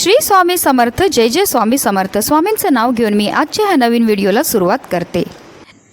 श्री स्वामी समर्थ जय जय स्वामी समर्थ. स्वामींचं नाव घेऊन मी आजच्या ह्या नवीन व्हिडिओला सुरुवात करते.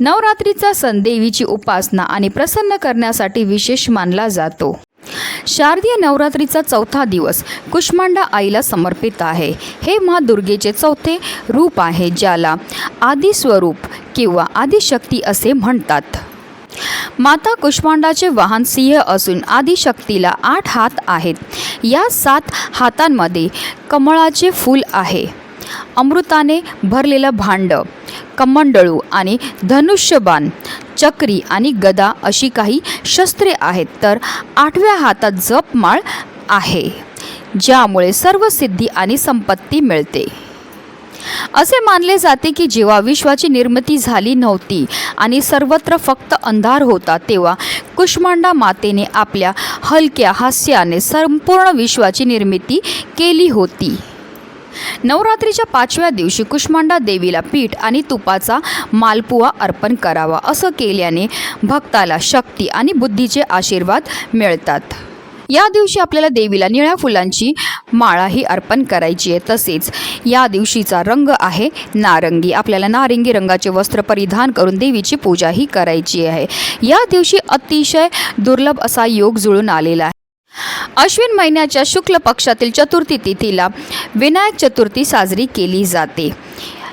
नवरात्रीचा सण देवीची उपासना आणि प्रसन्न करण्यासाठी विशेष मानला जातो. शारदीय नवरात्रीचा चौथा दिवस कुष्मांडा आईला समर्पित आहे. हे मा दुर्गेचे चौथे रूप आहे ज्याला आदिस्वरूप किंवा आदिशक्ती असे म्हणतात. माता कुष्मांडाचे वाहन सिंह असून आदिशक्तीला आठ हात आहेत. या सात हातांमध्ये कमळाचे फूल आहे. अमृताने भरलेलं भांड कमंडळू आणि धनुष्यबाण चक्री आणि गदा अशी काही शस्त्रे आहेत तर आठव्या हातात जपमाळ आहे ज्यामुळे सर्व सिद्धी आणि संपत्ती मिळते. असे मानले जाते की जेव्हा विश्वाची निर्मिती झाली नव्हती आणि सर्वत्र फक्त अंधार होता तेव्हा कुष्मांडा मातेने आपल्या हलक्या हास्याने संपूर्ण विश्वाची निर्मिती केली होती. नवरात्रीच्या पाचव्या दिवशी कुष्मांडा देवीला पीठ आणि तुपाचा मालपुवा अर्पण करावा असं केल्याने भक्ताला शक्ती आणि बुद्धीचे आशीर्वाद मिळतात. या दिवशी आपल्याला देवीला निळ्या फुलांची माळाही अर्पण करायची आहे तसेच या दिवशीचा रंग आहे नारंगी. आपल्याला नारंगी रंगाचे वस्त्र परिधान करून देवीची पूजाही करायची आहे. या दिवशी अतिशय दुर्लभ असा योग जुळून आलेला आहे. अश्विन महिन्याच्या शुक्ल पक्षातील चतुर्थी तिथीला विनायक चतुर्थी साजरी केली जाते.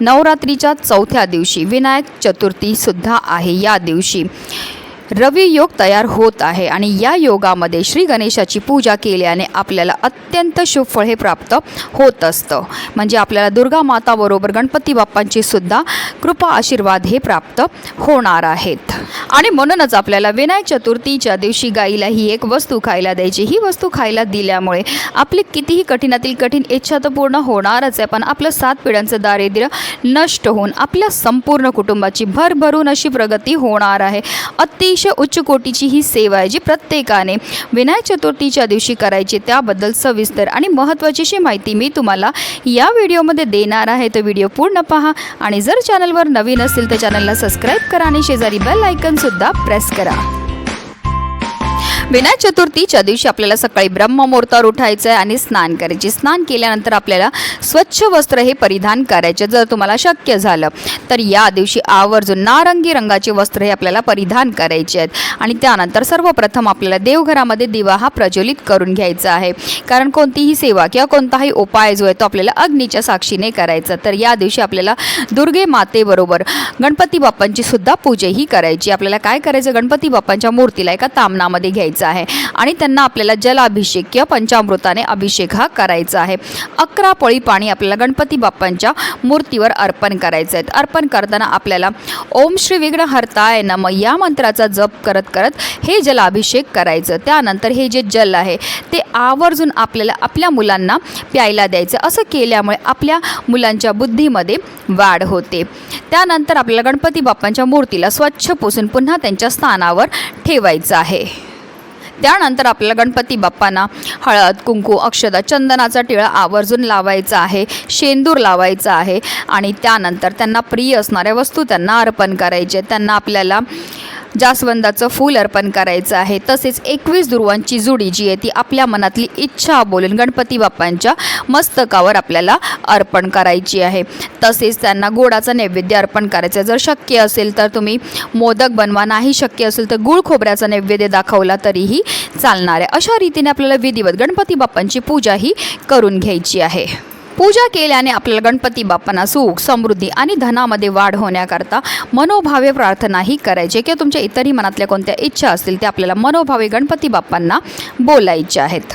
नवरात्रीच्या चौथ्या दिवशी विनायक चतुर्थीसुद्धा आहे. या दिवशी रवी योग तयार होत आहे आणि या योगामध्ये श्री गणेशाची पूजा केल्याने आपल्याला अत्यंत शुभ फळ हे प्राप्त होत असतं. म्हणजे आपल्याला दुर्गा माताबरोबर गणपती बाप्पांची सुद्धा कृपा आशीर्वाद हे प्राप्त होणार आहेत. आणि म्हणूनच आपल्याला विनायक चतुर्थीच्या दिवशी गाईला ही एक वस्तू खायला द्यायची. ही वस्तू खायला दिल्यामुळे आपली कितीही कठीणातील कठीण इच्छा तर पूर्ण होणारच आहे. पण आपलं सात पिढ्यांचं दारिद्र्य नष्ट होऊन आपल्या संपूर्ण कुटुंबाची भरभरून अशी प्रगती होणार आहे. अति अतिशय उच्च कोटीची ही सेवा आहे जी प्रत्येकाने विनायक चतुर्थीच्या दिवशी करायची त्याबद्दल सविस्तर आणि महत्त्वाचीशी माहिती मी तुम्हाला या व्हिडिओमध्ये देणार आहे. तर व्हिडिओ पूर्ण पहा आणि जर चॅनलवर नवीन असेल तर चॅनलला सबस्क्राईब करा आणि शेजारी बेल आयकनसुद्धा प्रेस करा. विनायक चतुर्थीच्या दिवशी आपल्याला सकाळी ब्रह्ममुहूर्तावर उठायचं आहे आणि स्नान करायचे. स्नान केल्यानंतर आपल्याला स्वच्छ वस्त्र हे परिधान करायचे जर तुम्हाला शक्य झालं. तर या दिवशी आवर्जून नारंगी रंगाचे वस्त्र हे आपल्याला परिधान करायचे आहेत. आणि त्यानंतर सर्वप्रथम आपल्याला देवघरामध्ये दिवा हा प्रज्वलित करून घ्यायचा आहे. कारण कोणतीही सेवा किंवा कोणताही उपाय जो आहे तो आपल्याला अग्नीच्या साक्षीने करायचा तर या दिवशी आपल्याला दुर्गे मातेबरोबर गणपती बाप्पांची सुद्धा पूजाही करायची. आपल्याला काय करायचं? गणपती बाप्पांच्या मूर्तीला एका तामनामध्ये घ्यायचं. आहे. आणि त्यांना आपल्याला जलाभिषेक किंवा पंचामृताने अभिषेक हा करायचा आहे. अकरा पळी पाणी आपल्याला गणपती बाप्पांच्या मूर्तीवर अर्पण करायचं आहे. अर्पण करताना आपल्याला ओम श्री विघ्न हरताय नम या मंत्राचा जप करत करत हे जलाभिषेक करायचं. त्यानंतर हे जे जल आहे ते आवर्जून आपल्याला आपल्या मुलांना प्यायला द्यायचं. असं केल्यामुळे आपल्या मुलांच्या बुद्धीमध्ये वाढ होते. त्यानंतर आपल्याला गणपती बाप्पांच्या मूर्तीला स्वच्छ पुसून पुन्हा त्यांच्या स्थानावर ठेवायचं आहे. त्यानंतर आपल्याला गणपती बाप्पांना हळद कुंकू अक्षदा चंदनाचा टिळा आवर्जून लावायचा आहे शेंदूर लावायचा आहे आणि त्यानंतर त्यांना प्रिय असणाऱ्या वस्तू त्यांना अर्पण करायचे त्यांना आपल्याला जास्वंदाचं फूल अर्पण करायचं आहे. तसेच एकवीस दुर्वांची जुडी जी आहे ती आपल्या मनातली इच्छा बोलून गणपती बाप्पांच्या मस्तकावर आपल्याला अर्पण करायची आहे. तसेच त्यांना गोडाचा नैवेद्य अर्पण करायचं जर शक्य असेल तर तुम्ही मोदक बनवा नाही शक्य असेल तर गुळ खोबऱ्याचा नैवेद्य दाखवला तरीही चालणार आहे. अशा रीतीने आपल्याला विधिवत गणपती बाप्पांची पूजा ही करून घ्यायची आहे. पूजा केल्याने आपल्याला गणपती बाप्पांना सुख समृद्धी आणि धनामध्ये वाढ होण्याकरता मनोभावे प्रार्थनाही करायची. किंवा तुमच्या इतरही मनातल्या कोणत्या इच्छा असतील त्या आपल्याला मनोभावे गणपती बाप्पांना बोलायच्या आहेत.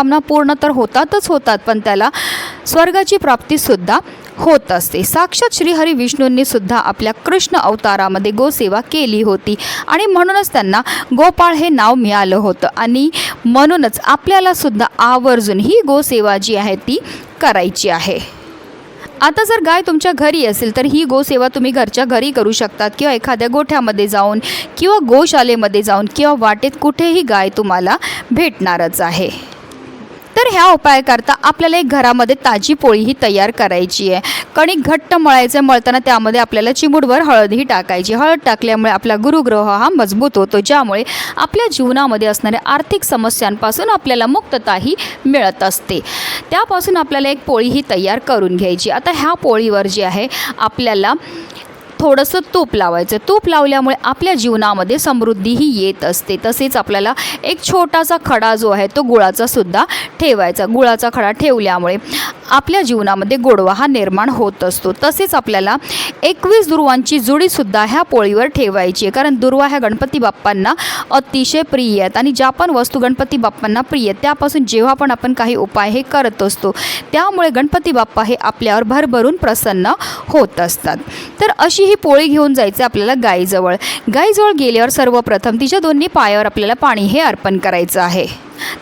पूर्ण तर होतातच होतात पण त्याला स्वर्गाची प्राप्तीसुद्धा होत असते. साक्षात श्रीहरी विष्णूंनी सुद्धा आपल्या कृष्ण अवतारामध्ये गोसेवा केली होती आणि म्हणूनच त्यांना गोपाळ हे नाव मिळालं होतं आणि म्हणूनच आपल्याला सुद्धा आवर्जून ही गोसेवा जी आहे ती करायची आहे. आता जर गाय तुमच्या घरी असेल तर ही गोसेवा तुम्ही घरच्या घरी करू शकतात किंवा एखाद्या गोठ्यामध्ये जाऊन किंवा गोशालेमध्ये जाऊन किंवा वाटेत कुठेही गाय तुम्हाला भेटणारच आहे. तर ह्या उपायाकरता आपल्याला एक घरामध्ये ताजी पोळी ही तयार करायची आहे. कणिक घट्ट मळायचं मळताना त्यामध्ये आपल्याला चिमूडवर हळदही टाकायची. हळद टाकल्यामुळे आपला गुरुग्रह हा मजबूत होतो ज्यामुळे आपल्या जीवनामध्ये असणाऱ्या आर्थिक समस्यांपासून आपल्याला मुक्तताही मिळत असते. त्यापासून आपल्याला एक पोळी ही तयार करून घ्यायची. आता ह्या पोळीवर जी आहे आपल्याला थोडंसं तूप लावायचं. तूप लावल्यामुळे आपल्या जीवनामध्ये समृद्धीही येत असते. तसेच आपल्याला एक छोटासा खडा जो आहे तो गुळाचा सुद्धा ठेवायचा. गुळाचा खडा ठेवल्यामुळे आपल्या जीवनामध्ये गोडवा हा निर्माण होत असतो. तसेच आपल्याला एकवीस दुर्वांची जुडीसुद्धा ह्या पोळीवर ठेवायची आहे. कारण दुर्वा ह्या गणपती बाप्पांना अतिशय प्रिय आहेत आणि ज्या पण वस्तू गणपती बाप्पांना प्रिय आहेत त्यापासून जेव्हा पण आपण काही उपाय हे करत असतो त्यामुळे गणपती बाप्पा हे आपल्यावर भरभरून प्रसन्न होत असतात. तर अशी ही पोळी घेऊन जायचं आपल्याला गाईजवळ. गाईजवळ गेल्यावर सर्वप्रथम तिच्या दोन्ही पायावर आपल्याला पाणी हे अर्पण करायचं आहे.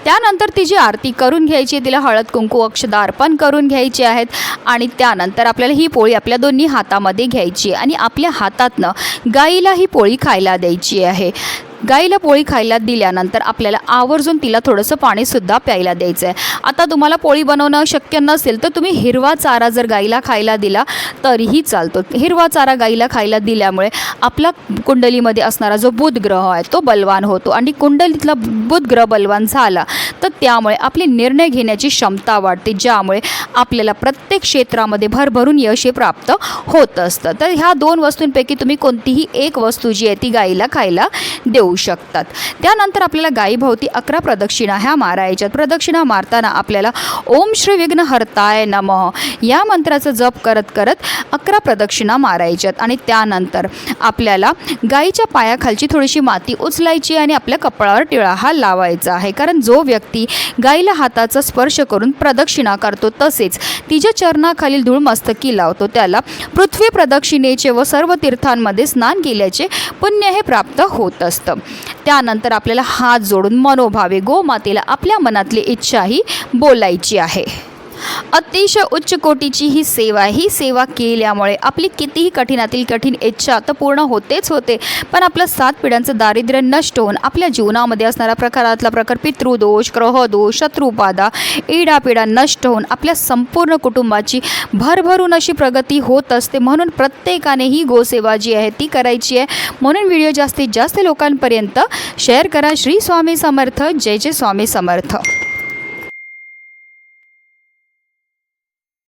त्यानंतर तिची आरती करून घ्यायची आहे तिला हळद कुंकू अक्षदा अर्पण करून घ्यायचे आहेत आणि त्यानंतर आपल्याला ही पोळी आपल्या दोन्ही हातामध्ये घ्यायची आहे आणि आपल्या हातातनं गाईला ही पोळी खायला द्यायची आहे. गाईला पोळी खायला दिल्यानंतर आपल्याला आवर्जून तिला थोडंसं पाणीसुद्धा प्यायला द्यायचं आहे आता तुम्हाला पोळी बनवणं शक्य नसेल तर तुम्ही हिरवा चारा जर गाईला खायला दिला तरीही चालतो. हिरवा चारा गाईला खायला दिल्यामुळे आपला कुंडलीमध्ये असणारा जो बुध ग्रह आहे तो बलवान होतो. आणि कुंडलीतला बुध ग्रह बलवान झाला तर त्यामुळे आपली निर्णय घेण्याची क्षमता वाढते ज्यामुळे आपल्याला प्रत्येक क्षेत्रामध्ये भरभरून यश हे प्राप्त होत असतं. तर ह्या दोन वस्तूंपैकी तुम्ही कोणतीही एक वस्तू जी आहे ती गाईला खायला देऊ शकतात. त्यानंतर आपल्याला गाईभोवती अकरा प्रदक्षिणा ह्या मारायच्यात प्रदक्षिणा मारताना आपल्याला ओम श्री विघ्न हरताय नमः या मंत्राचा जप करत करत अकरा प्रदक्षिणा मारायच्यात आणि त्यानंतर आपल्याला गाईच्या पायाखालची थोडीशी माती उचलायची आणि आपल्या कपाळावर टिळा हा लावायचा आहे. कारण जो व्यक्ती गाईला हाताचा स्पर्श करून प्रदक्षिणा करतो तसेच तिच्या चरणाखालील धूळ मस्तकी लावतो त्याला पृथ्वी पृथ्वी प्रदक्षिणेचे व सर्व तीर्थांमध्ये स्नान केल्याचे पुण्य हे प्राप्त होत असतं. त्यानंतर आपल्याला हात जोडून मनोभावे गोमातेला आपल्या मनातली इच्छाही बोलायची आहे. अतिशय उच्च कोटीची ही सेवा ही सेवा केल्यामुळे आपली कितीही कठीणातील कठीण इच्छा तर पूर्ण होतेच होते. पण आपलं सात पिढ्यांचं दारिद्र्य नष्ट होऊन आपल्या जीवनामध्ये असणारा प्रकारातला प्रकार पितृदोष ग्रहदोष शत्रुबाधा इडापिडा नष्ट होऊन आपल्या संपूर्ण कुटुंबाची भरभरून अशी प्रगती होत असते. म्हणून प्रत्येकाने ही गोसेवा जी आहे ती करायची आहे. म्हणून व्हिडिओ जास्तीत जास्त लोकांपर्यंत शेअर करा. श्री स्वामी समर्थ. जय जय स्वामी समर्थ.